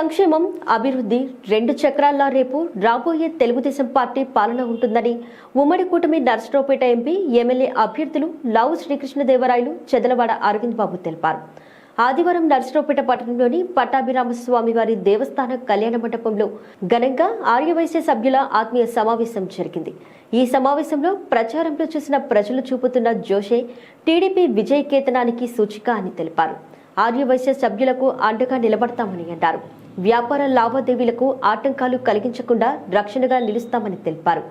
సంక్షేమం అభివృద్ధి రెండు చక్రాల్లో రేపు రాబోయే తెలుగుదేశం పార్టీ పాలన ఉంటుందని ఉమ్మడి కూటమి నర్సరావుపేట ఎంపీ ఎమ్మెల్యే అభ్యర్థులు లావు శ్రీకృష్ణదేవరాయలు చెదలవాడ అరవింద్ బాబు తెలిపారు. ఆదివారం నర్సరావుపేట పట్టణంలోని పట్టాభిరామస్వామి వారి దేవస్థాన కళ్యాణ మండపంలో ఘనంగా ఆర్యవైశ్య సభ్యుల ఆత్మీయ సమావేశం జరిగింది. ఈ సమావేశంలో ప్రచారంలో చూసిన ప్రజలు చూపుతున్న జోషే టీడీపీ విజయ కేతనానికి సూచిక అని తెలిపారు. ఆర్యవైశ్య సభ్యులకు అండగా నిలబడతామని అన్నారు. వ్యాపార లావాదేవీలకు ఆటంకాలు కలిగించకుండా రక్షణగా నిలుస్తామని తెలిపారు.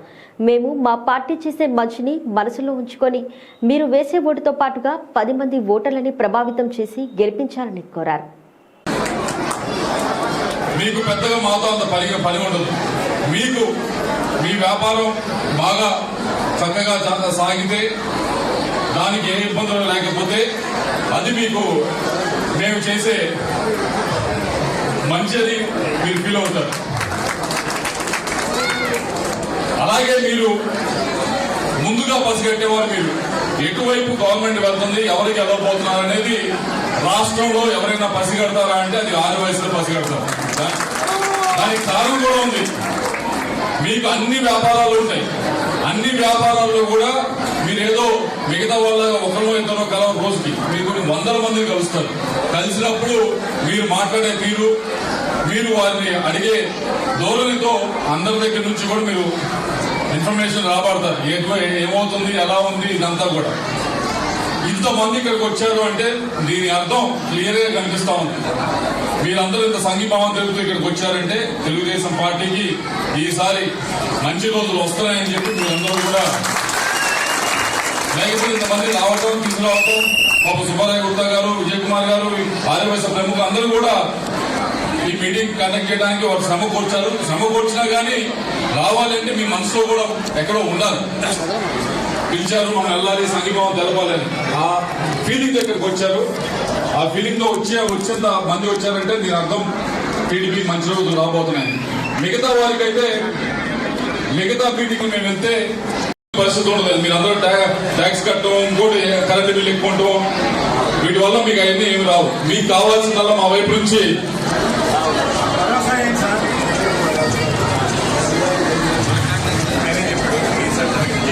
మేము మా పార్టీ చేసే మంచిని మనసులో ఉంచుకొని మీరు వేసే ఓటుతో పాటుగా పది మంది ఓటర్లని ప్రభావితం చేసి గెలిపించాలని కోరారు. మీకు పెద్దగా మాతో అంత పని పని ఉండదు. మీకు మీ వ్యాపారం బాగా చక్కగా సాగితే దానికి ఏ ఇబ్బందులు లేకపోతే అది మీకు మేము చేసే మంచిది మీరు ఫీల్ అవుతారు. అలాగే మీరు ముందుగా పసిగట్టేవారు మీరు. ఎటువైపు గవర్నమెంట్ వెళ్తుంది ఎవరికి వెళ్ళబోతున్నారు అనేది రాష్ట్రంలో ఎవరైనా పసిగడతారా అంటే అది ఆరు వయసులో పసిగడతారు దానికి కారణం కూడా ఉంది. మీకు అన్ని వ్యాపారాలు ఉంటాయి. అన్ని వ్యాపారాల్లో కూడా మీరేదో మిగతా వాళ్ళ ఒకరో ఇద్దరు కలవ రోజుకి. మీరు కొన్ని వందల మందిని కలుస్తారు. కలిసినప్పుడు మీరు మాట్లాడే తీరు మీరు వారిని అడిగే ధోరణితో అందరి దగ్గర నుంచి కూడా మీరు ఇన్ఫర్మేషన్ రాబడతారు. ఏదో ఏమవుతుంది ఎలా ఉంది ఇదంతా కూడా. ఇంతమంది ఇక్కడికి వచ్చారు అంటే దీని అర్థం క్లియర్గా కనిపిస్తూ కనిపిస్తా ఉంది. మీరందరూ ఇంత సంఘీభావం తెలుపుతూ ఇక్కడికి వచ్చారంటే తెలుగుదేశం పార్టీకి ఈసారి మంచి రోజులు వస్తున్నాయని చెప్పి మీరందరూ కూడా లేకపోతే ఇంతమంది రావటం తీసుకురావటం పాప సుబ్బారాయ గుప్తా గారు విజయ్ కుమార్ గారు ఆర్యవైశ్య ప్రముఖులు అందరూ కూడా ఈ మీటింగ్ కండక్ట్ చేయడానికి వారు శ్రమ సమకూర్చినా శ్రమ కూర్చినా కానీ రావాలంటే మీ మనసులో కూడా ఎక్కడో ఉండాలి. పిలిచారు మనం వెళ్ళాలి సంఘీభావం తెలపాలని. ఆ ఫీలింగ్ దగ్గరకు వచ్చారు. ఆ ఫీలింగ్తో వచ్చే వచ్చేంత మంది వచ్చారంటే దీని అర్థం టీడీపీ మంచి రోజులు రాబోతున్నాయి. మిగతా వారికైతే మిగతా మీటింగ్ మేము వెళ్తే పరిస్థితి ఉండదు. మీరు అందరూ ట్యాక్స్ కట్టడం ఇంకోటి కరెంట్ బిల్ ఎక్కువ వీటి వల్ల మీకు అవన్నీ ఏమి రావు. మీకు కావాల్సిందల్లా మా వైపు నుంచి.